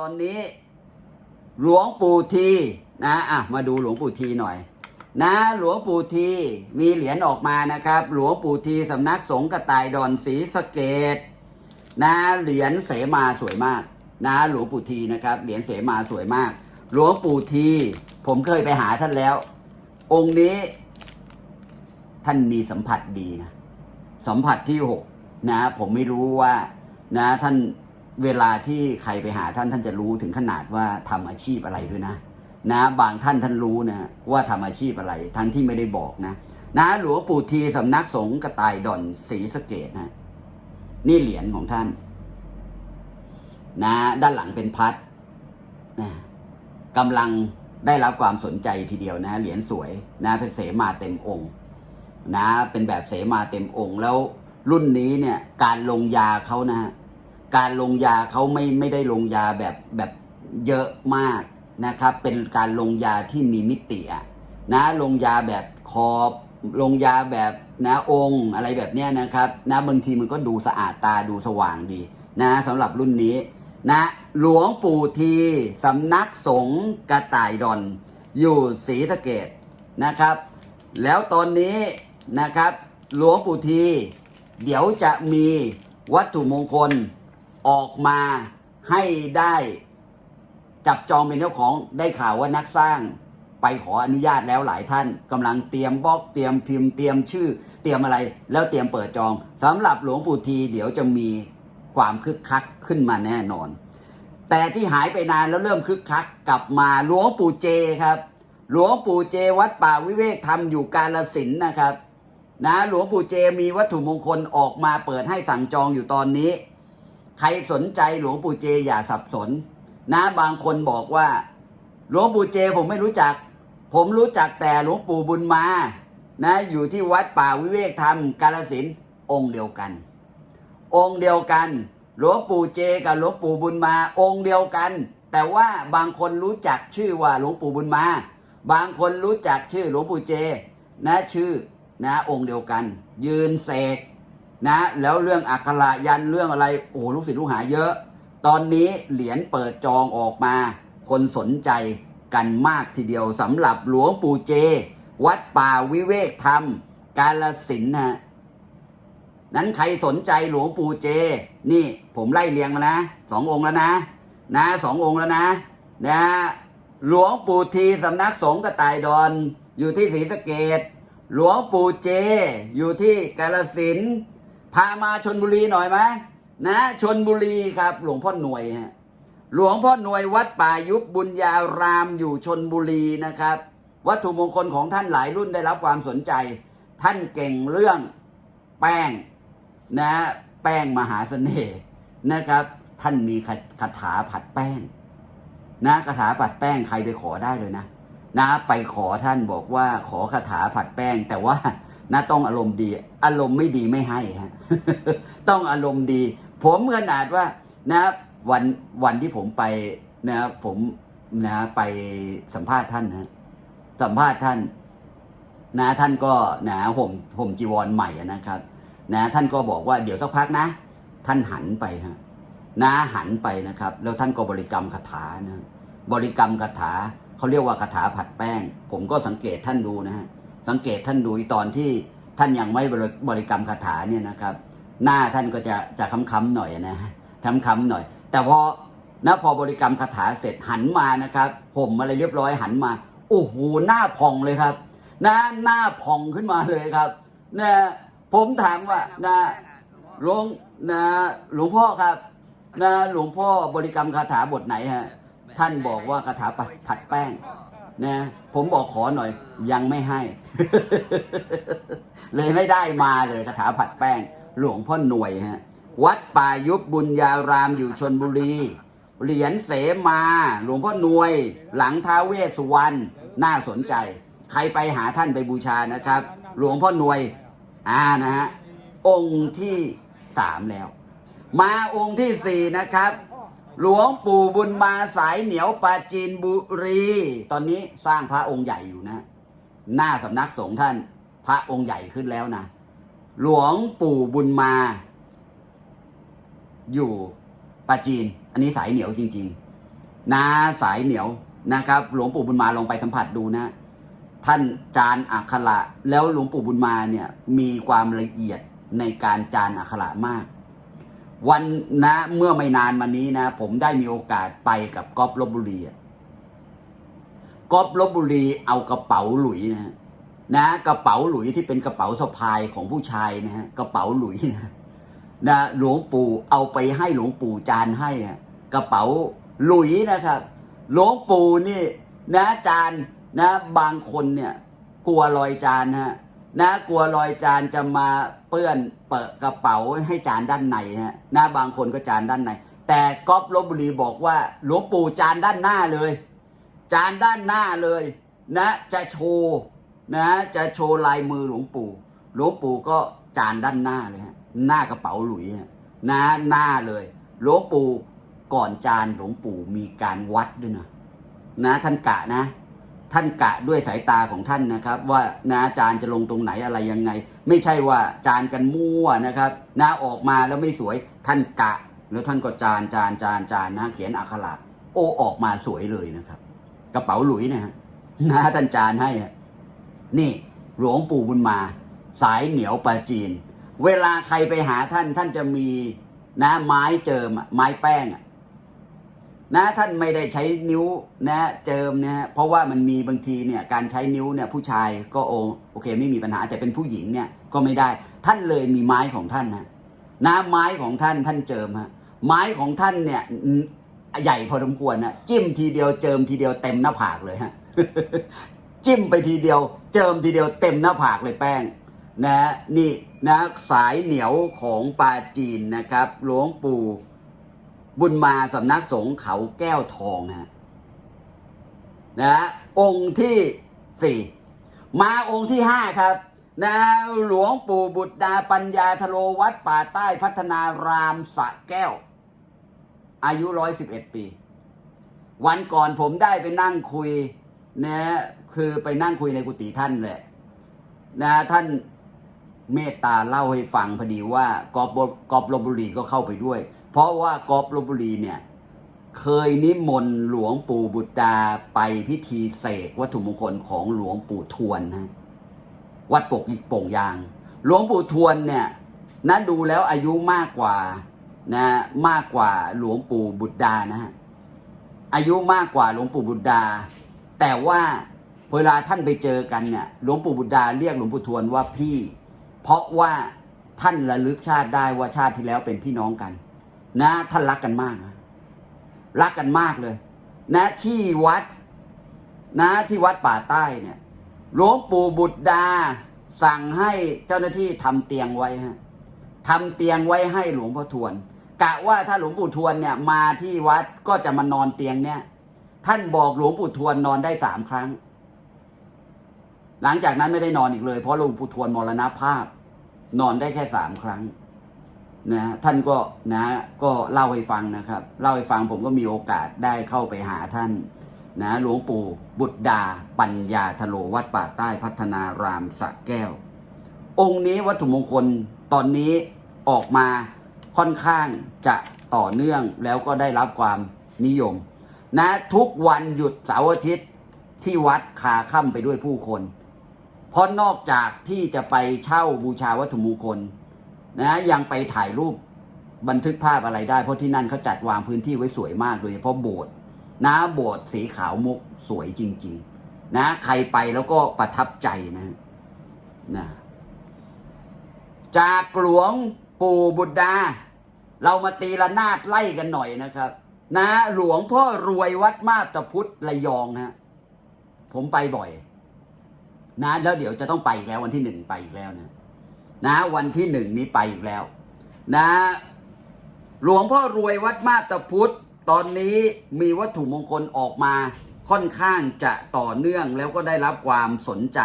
ตอนนี้ หลวงปู่ทีนะอะมาดูหลวงปู่ทีหน่อย นะหลวงปู่ทีมีเหรียญออกมานะครับ หลวงปู่ทีสำนักสงฆ์กระต่ายดอนศรีสเกดนะเหรียญเสมาสวยมาก นะหลวงปู่ทีนะครับเหรียญเสมาสวยมาก หลวงปู่ทีผมเคยไปหาท่านแล้ว องค์นี้ ท่านมีสัมผัสดีนะสัมผัสที่หกนะ ผมไม่รู้ว่า นะท่าน เวลาที่ใครไปหาท่านท่านจะรู้ถึงขนาดว่าทำอาชีพอะไรด้วยนะ นะ บางท่านท่านรู้นะว่าทำอาชีพอะไรทั้งที่ไม่ได้บอกนะ นะหลวงปู่ทีสำนักสงฆ์กระต่ายดอนศรีสะเกดนะนี่เหรียญของท่าน นะ ด้านหลังเป็นพัดนะกำลังได้รับความสนใจทีเดียวนะ เหรียญสวยนะเป็นเสมาเต็มองค์นะเป็นแบบเสมาเต็มองค์แล้วรุ่นนี้เนี่ยการลงยาเขานะ การลงยาเขาไม่ไม่ได้ลงยาแบบแบบเยอะมากนะครับ เป็นการลงยาที่มีมิติอะนะลงยาแบบขอบลงยาแบบนะองค์อะไรแบบเนี้ยนะครับนะบางทีมันก็ดูสะอาดตาดูสว่างดีนะสำหรับรุ่นนี้นะหลวงปู่ทีสำนักสงฆ์กระต่ายดอนอยู่ศรีสะเกดนะครับ แล้วตอนนี้นะครับหลวงปู่ที เดี๋ยวจะมีวัตถุมงคล ออกมาให้ได้จับจองเป็นเจ้าของได้ข่าวว่านักสร้างไปขออนุญาตแล้วหลายท่านกำลังเตรียมบล็อกเตรียมพิมพ์เตรียมชื่อ เตรียมอะไรแล้วเตรียมเปิดจองสำหรับหลวงปู่ทีเดี๋ยวจะมีความคึกคักขึ้นมาแน่นอน แต่ที่หายไปนานแล้วเริ่มคึกคักกลับมาหลวงปู่เจครับ หลวงปู่เจวัดป่าวิเวกธรรมอยู่กาลสินนะครับ นะหลวงปู่เจมีวัตถุมงคลออกมาเปิดให้สั่งจองอยู่ตอนนี้ ใครสนใจหลวงปู่เจอย่าสับสน นะบางคนบอกว่าหลวงปู่เจผมไม่รู้จัก ผมรู้จักแต่หลวงปู่บุญมานะอยู่ที่วัดป่าวิเวกธรรมกาลสินองค์เดียวกัน องค์เดียวกัน หลวงปู่เจกับหลวงปู่บุญมา องค์เดียวกัน แต่ว่าบางคนรู้จักชื่อว่าหลวงปู่บุญมา บางคนรู้จักชื่อหลวงปู่เจ นะชื่อนะองค์เดียวกัน ยืนเสก นะแล้วเรื่องอักขระยันเรื่องอะไรโอ้โหลูกศิษย์ลูกหาเยอะ ตอนนี้เหรียญเปิดจองออกมา คนสนใจกันมากทีเดียวสำหรับหลวงปู่เจ วัดป่าวิเวกธรรม กาลสินนะนั้นใครสนใจหลวงปู่เจ นี่ผมไล่เรียงมานะสององค์แล้วนะ นะสององค์แล้วนะ นะหลวงปู่ทีสำนักสงฆ์กระต่ายดอนอยู่ที่ศรีสะเกดหลวงปู่เจ อยู่ที่กาลสิน พามาชนบุรีหน่อยไหมนะชนบุรีครับ หลวงพ่อหน่วยฮะหลวงพ่อหน่วยวัดป่ายุบบุญญารามอยู่ชนบุรีนะครับ วัตถุมงคลของท่านหลายรุ่นได้รับความสนใจ ท่านเก่งเรื่องแป้งนะแป้งมหาเสน่ห์นะครับ ท่านมีคาถาผัดแป้งนะคาถาผัดแป้งใครไปขอได้เลยนะนะไปขอท่านบอกว่าขอคาถาผัดแป้ง แต่ว่า นะต้องอารมณ์ดี อารมณ์ไม่ดีไม่ให้ฮะต้องอารมณ์ดี ผมขนาดว่านะวันวันที่ผมไปนะผมนะไปสัมภาษณ์ท่านนะสัมภาษณ์ท่านนะท่านก็นะห่มห่มจีวรใหม่นะครับ นะท่านก็บอกว่าเดี๋ยวสักพักนะ ท่านหันไปฮะนะหันไปนะครับ แล้วท่านก็บริกรรมคาถานะบริกรรมคาถาเขาเรียกว่าคาถาผัดแป้ง ผมก็สังเกตท่านดูนะฮะ สังเกตท่านดูตอนที่ท่านยังไม่บริกรรมคาถาเนี่ยนะครับ หน้าท่านก็จะจะค้ำๆหน่อยนะฮะค้ำๆหน่อย แต่พอนะพอบริกรรมคาถาเสร็จหันมานะครับผมอะไรเรียบร้อยหันมาโอ้โหหน้าพองเลยครับหน้าหน้าพองขึ้นมาเลยครับนะผมถามว่านะหลวงนะหลวงพ่อครับนะหลวงพ่อ บริกรรมคาถาบทไหนฮะท่านบอกว่าคาถาผัดแป้ง นะ ผมบอกขอหน่อย ยังไม่ให้ เลยไม่ได้มาเลยคาถาผัดแป้ง หลวงพ่อหน่วยฮะ วัดป่ายุบบุญญารามอยู่ชนบุรี เหรียญเสมา หลวงพ่อหน่วย หลังท้าเวสวรรณน่าสนใจ ใครไปหาท่านไปบูชานะครับ หลวงพ่อหน่วย อ่านะฮะองค์ที่สามแล้ว มาองค์ที่สี่นะครับ หลวงปู่บุญมาสายเหนียวปาจีนบุรี ตอนนี้สร้างพระองค์ใหญ่อยู่นะ หน้าสำนักสงฆ์ท่านพระองค์ใหญ่ขึ้นแล้วนะ หลวงปู่บุญมา อยู่ปาจีน อันนี้สายเหนียวจริง ๆนาสายเหนียวนะครับ หลวงปู่บุญมาลองไปสัมผัสดูนะ ท่านจานอักขระแล้วหลวงปู่บุญมาเนี่ยมีความละเอียดในการจานอักขระมาก วันนะเมื่อไม่นานมานี้นะ ผมได้มีโอกาสไปกับก๊อฟลบบุรีอะก๊อฟลบบุรีเอากระเป๋าหลุยนะนะกระเป๋าหลุยที่เป็นกระเป๋าสะพายของผู้ชายนะฮะกระเป๋าหลุยนะนะหลวงปู่เอาไปให้หลวงปู่จานให้กระเป๋าหลุยนะครับ หลวงปู่นี่ นะจานนะบางคนเนี่ย กลัวรอยจานนะฮะนะกลัวรอยจานจะมา ปื้อนเปิดกระเป๋าให้จานด้านในฮะนะบางคนก็จานด้านใน แต่ก๊อฟลบบุรีบอกว่าหลวงปู่จานด้านหน้าเลย จานด้านหน้าเลยนะจะโชว์นะจะโชว์ลายมือหลวงปู่หลวงปู่ก็จานด้านหน้าเลยฮะหน้ากระเป๋าหลุยฮะนะหน้าเลยหลวงปู่ก่อนจานหลวงปู่มีการวัดด้วยนะนะท่านกะนะ ท่านกะด้วยสายตาของท่านนะครับ ว่านะจานจะลงตรงไหนอะไรยังไง ไม่ใช่ว่าจานกันมั่วนะครับนะออกมาแล้วไม่สวยท่านกะ แล้วท่านก็จานจานจานจานนะเขียนอักขระโอออกมาสวยเลยนะครับ กระเป๋าหลุยนะฮะนะท่านจานให้อะนี่หลวงปู่บุญมา สายเหนียวปลาจีน เวลาใครไปหาท่านท่านจะมีนะไม้เจิมไม้แป้งอะ นะท่านไม่ได้ใช้นิ้วนะเจิมนะฮะเพราะว่ามันมีบางทีเนี่ยการใช้นิ้วเนี่ยผู้ชายก็โอโอเค ไม่มีปัญหาแต่เป็นผู้หญิงเนี่ยก็ไม่ได้ท่านเลยมีไม้ของท่านนะนะไม้ของท่านท่านเจิมฮะไม้ของท่านเนี่ยใหญ่พอสมควรนะจิ้มทีเดียวเจิมทีเดียวเต็มหน้าผากเลยฮะจิ้มไปทีเดียว เจิมทีเดียวเต็มหน้าผากเลยแป้งนะนี่นะสายเหนียวของปลาจีนนะครับหลวงปู่ บุญมาสำนักสงฆ์เขาแก้วทองฮะนะองค์ที่สี่มาองค์ที่ห้าครับนะหลวงปู่บุตรดาปัญญาทโลวัดป่าใต้พัฒนารามสระแก้ว อายุร้อยสิบเอ็ดปี วันก่อนผมได้ไปนั่งคุยนะคือไปนั่งคุยในกุฏิท่านแหละนะท่านเมตตาเล่าให้ฟังพอดีว่ากอบกอบลบบุรีก็เข้าไปด้วย เพราะว่ากอบลบุรีเนี่ยเคยนิมนต์หลวงปู่บุตรดาไปพิธีเสกวัตถุมงคลของหลวงปู่ทวนนะวัดปกอีกโป่งยาง หลวงปู่ทวนเนี่ยนะดูแล้วอายุมากกว่านะมากกว่าหลวงปู่บุตรดานะฮะอายุมากกว่าหลวงปู่บุตรดา แต่ว่าเวลาท่านไปเจอกันเนี่ยหลวงปู่บุตรดาเรียกหลวงปู่ทวนว่าพี่ เพราะว่าท่านระลึกชาติได้ว่าชาติที่แล้วเป็นพี่น้องกัน นะท่านรักกันมากนะรักกันมากเลย นะที่วัด นะที่วัดป่าใต้เนี่ยหลวงปู่บุตรดา สั่งให้เจ้าหน้าที่ทำเตียงไว้ฮะทำเตียงไว้ให้หลวงพ่อทวน กะว่าถ้าหลวงปู่ทวนเนี่ย มาที่วัดก็จะมานอนเตียงเนี่ย ท่านบอกหลวงปู่ทวนนอนได้สามครั้ง หลังจากนั้นไม่ได้นอนอีกเลย เพราะหลวงปู่ทวนมรณภาพ นอนได้แค่สามครั้ง นะท่านก็นะก็เล่าให้ฟังนะครับ เล่าให้ฟังผมก็มีโอกาสได้เข้าไปหาท่านนะหลวงปู่บุตรดา ปัญญาทโลวัดป่าใต้พัฒนารามสระแก้ว องค์นี้วัตถุมงคลตอนนี้ออกมาค่อนข้างจะต่อเนื่องแล้วก็ได้รับความนิยม นะทุกวันหยุดเสาร์อาทิตย์ที่วัดคาค่ำไปด้วยผู้คน เพราะนอกจากที่จะไปเช่าบูชาวัตถุมงคล นะยังไปถ่ายรูปบันทึกภาพอะไรได้เพราะที่นั่นเขาจัดวางพื้นที่ไว้สวยมากโดยเฉพาะโบสถ์นะโบสถ์สีขาวมุกสวยจริง ๆ นะ ใครไปแล้วก็ประทับใจนะนะจากหลวงปู่บุตรดา เรามาตีละนาดไล่กันหน่อยนะครับ นะหลวงพ่อรวยวัดมาบตพุทธระยองนะผมไปบ่อย นะแล้วเดี๋ยวจะต้องไปอีกแล้ววันที่หนึ่งไปอีกแล้วนะ นะวันที่หนึ่งนี้ไปอีกแล้ว นะ หลวงพ่อรวยวัดมาตาพุทธตอนนี้มีวัตถุมงคลออกมาค่อนข้างจะต่อเนื่องแล้วก็ได้รับความสนใจ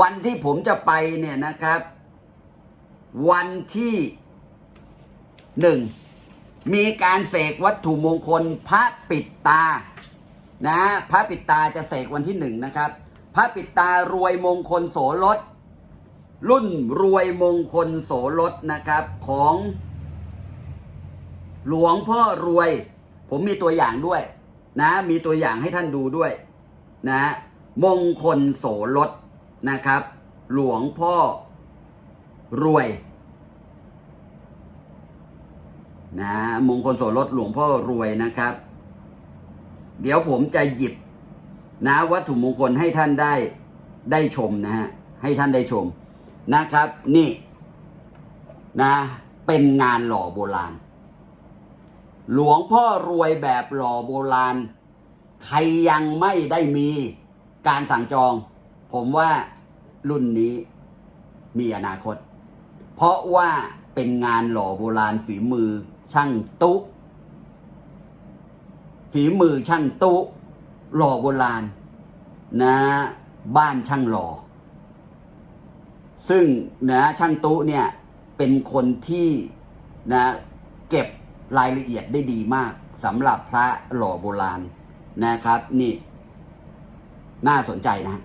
วันที่ผมจะไปเนี่ยนะครับ วันที่หนึ่งมีการเสกวัตถุมงคลพระปิดตา นะ พระปิดตาจะเสกวันที่หนึ่งนะครับ พระปิดตารวยมงคลโสรส รุ่นรวยมงคลโสรสนะครับของ หลวงพ่อรวย ผมมีตัวอย่างด้วย นะ มีตัวอย่างให้ท่านดูด้วย นะมงคลโสรสนะครับ หลวงพ่อรวยนะมงคลโสรสหลวงพ่อรวยนะครับ เดี๋ยวผมจะหยิบนะวัตถุมงคลให้ท่านได้ได้ชมนะฮะให้ท่านได้ชม นะครับ นี่นะเป็นงานหล่อโบราณ หลวงพ่อรวยแบบหล่อโบราณ ใครยังไม่ได้มีการสั่งจอง ผมว่ารุ่นนี้มีอนาคต เพราะว่าเป็นงานหล่อโบราณฝีมือช่างตุ๊ฝีมือช่างตุ๊หล่อโบราณ นะ บ้านช่างหล่อ ซึ่งนะช่างตุ๊เนี่ยเป็นคนที่นะเก็บรายละเอียดได้ดีมากสำหรับพระหล่อโบราณนะครับ นี่น่าสนใจนะ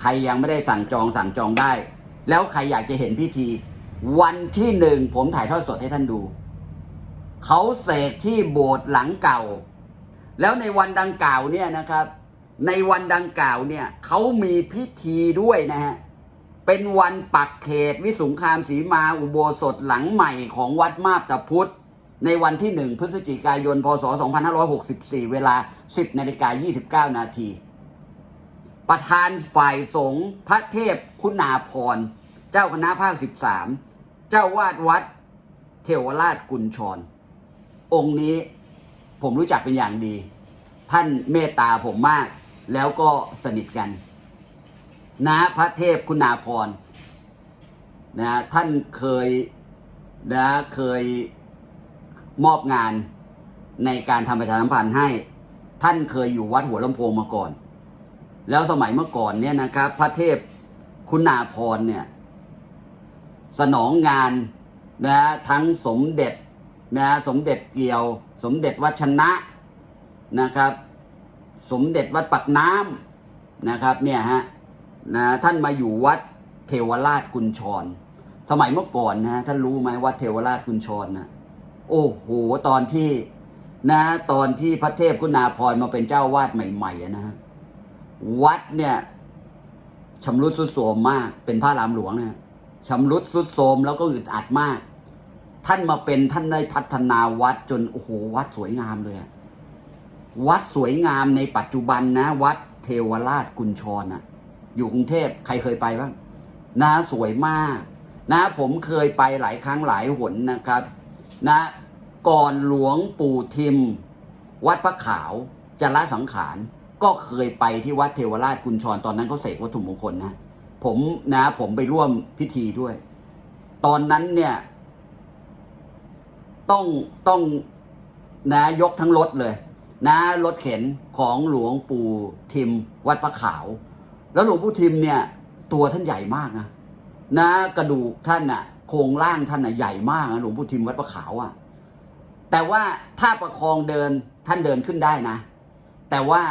ใครยังไม่ได้สั่งจองสั่งจองได้ แล้วใครอยากจะเห็นพิธี วันที่หนึ่งผมถ่ายทอดสดให้ท่านดู เขาเสกที่โบสถ์หลังเก่า แล้วในวันดังกล่าวเนี่ยนะครับ ในวันดังกล่าวเนี่ยเขามีพิธีด้วยนะฮะ เป็นวันปักเขตวิสุงคามสีมาอุโบสถหลังใหม่ของวัดมาบตาพุทธในวันที่ 1 พฤศจิกายน พศ 2564 เวลา 10นาฬิกา29 นาที ประธานฝ่ายสงฆ์พระเทพคุณาพร เจ้าคณะภาค 13 เจ้าวาดวัดเทวราชกุญชร องค์นี้ผมรู้จักเป็นอย่างดี ท่านเมตตาผมมาก แล้วก็สนิทกัน นะพระเทพคุณาพรนะท่านเคยนะเคยมอบงานในการทำประชาสัมพันธ์ให้ ท่านเคยอยู่วัดหัวลำโพงมาก่อน แล้วสมัยเมื่อก่อนเนี่ยนะครับ พระเทพคุณาพรเนี่ย สนองงานนะทั้งสมเด็จนะสมเด็จเกี่ยว สมเด็จวัดชนะนะครับ สมเด็จวัดปักน้ำนะครับเนี่ยฮะ นะท่านมาอยู่วัดเทวราชกุญชร สมัยเมื่อก่อนนะท่านรู้ไหมวัดเทวราชกุญชรนะโอ้โหตอนที่นะตอนที่พระเทพคุณาพรมาเป็นเจ้าวาดใหม่ๆนะฮะวัดเนี่ยชำรุดสุดโทรมมาก เป็นพระรามหลวงนะชำรุดสุดโทรมแล้วก็อึดอัดมาก ท่านมาเป็นท่านได้พัฒนาวัดจนโอ้โหวัดสวยงามเลยวัดสวยงามในปัจจุบันนะ วัดเทวราชกุญชรน่ะ อยู่กรุงเทพใครเคยไปบ้างนะสวยมาก นะผมเคยไปหลายครั้งหลายหนนะครับ นะก่อนหลวงปู่ทิม วัดพระขาวจะละสังขารก็เคยไปที่วัดเทวราชกุญชรตอนนั้นเขาเสกวัตถุมงคลนะผมนะผมไปร่วมพิธีด้วย ตอนนั้นเนี่ย ต้องต้องนะยกทั้งรถเลย นะรถเข็นของหลวงปู่ทิม วัดพระขาว แล้วหลวงปู่ทิมเนี่ย ตัวท่านใหญ่มากนะนะกระดูกท่านน่ะโครงร่างท่านน่ะใหญ่มากนะหลวงปู่ทิมวัดพระขาวอะ่ะแต่ว่าถ้าประคองเดินท่านเดินขึ้นได้นะ แต่ว่า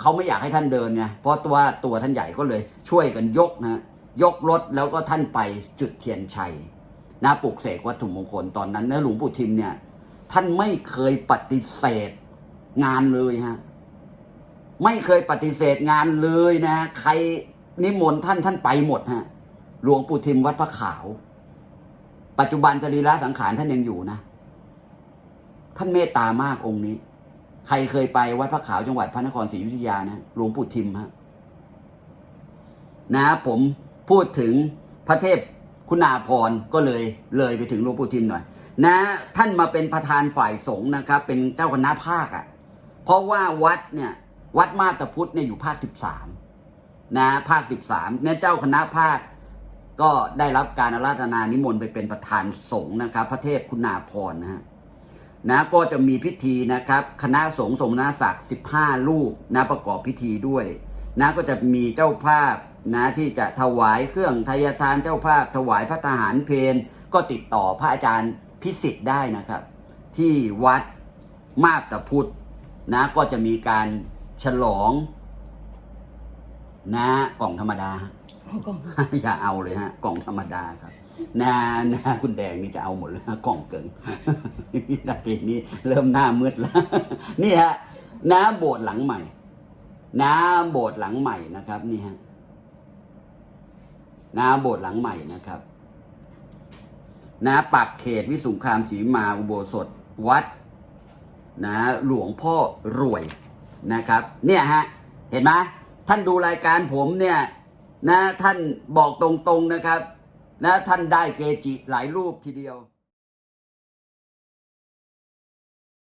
เขาไม่อยากให้ท่านเดินไงเพราะว่าตัวท่านใหญ่ก็เลยช่วยกันยกนะยกรถแล้วก็ท่านไปจุดเทียนชัยนะปลุกเสกวัตถุมงคลตอนนั้นนะหลวงปู่ทิมเนี่ย ท่านไม่เคยปฏิเสธงานเลยฮะ ไม่เคยปฏิเสธงานเลยนะ ใครนิมนต์ท่านท่านไปหมดฮะหลวงปู่ทิมวัดพระขาว ปัจจุบันจรีระสังขารท่านยังอยู่นะ ท่านเมตตามากองค์นี้ ใครเคยไปวัดพระขาวจังหวัดพระนครศรีอยุธยานะหลวงปู่ทิมฮะนะ ผมพูดถึงพระเทพคุณาพรก็เลยเลยไปถึงหลวงปู่ทิมหน่อย นะ ท่านมาเป็นประธานฝ่ายสงฆ์นะครับ เป็นเจ้าคณะภาคอะ่ะ เพราะว่าวัดเนี่ย วัดมาตาพุทธเนี่ยอยู่ภาคสิบสามนะภาคสิบสามเนี่ยเจ้าคณะภาคก็ได้รับการอาราธนานิมนต์ไปเป็นประธานสงฆ์นะครับ พระเทพคุณาพรนะฮะนะก็จะมีพิธีนะครับ คณะสงฆ์สมณศักดิ์สิบห้ารูปนะประกอบพิธีด้วย นะก็จะมีเจ้าภาพนะที่จะถวายเครื่องทายทานเจ้าภาพ ถวายพระทหารเพนก็ติดต่อพระอาจารย์พิสิทธิ์ได้นะครับ ที่วัดมาบตาพุทธนะก็จะมีการ ฉลอง นะกล่องธรรมดา เอากล่องอย่าเอาเลยฮะ กล่องธรรมดาครับนานาคุณแดงนี่จะเอาหมดแล้วกล่องเกิงนาทีนี้เริ่มหน้ามืดแล้วนี่ฮะน้าโบสถ์หลังใหม่ น้าโบสถ์หลังใหม่นะครับ นี่ฮะน้าโบสถ์หลังใหม่นะครับนะปักเขตวิสุงคามศรีมาอุโบสถวัด นะ หลวงพ่อรวย นะครับ เนี่ยฮะ เห็นไหมท่านดูรายการผมเนี่ยนะท่านบอกตรงๆนะครับนะท่านได้เกจิหลายรูปทีเดียว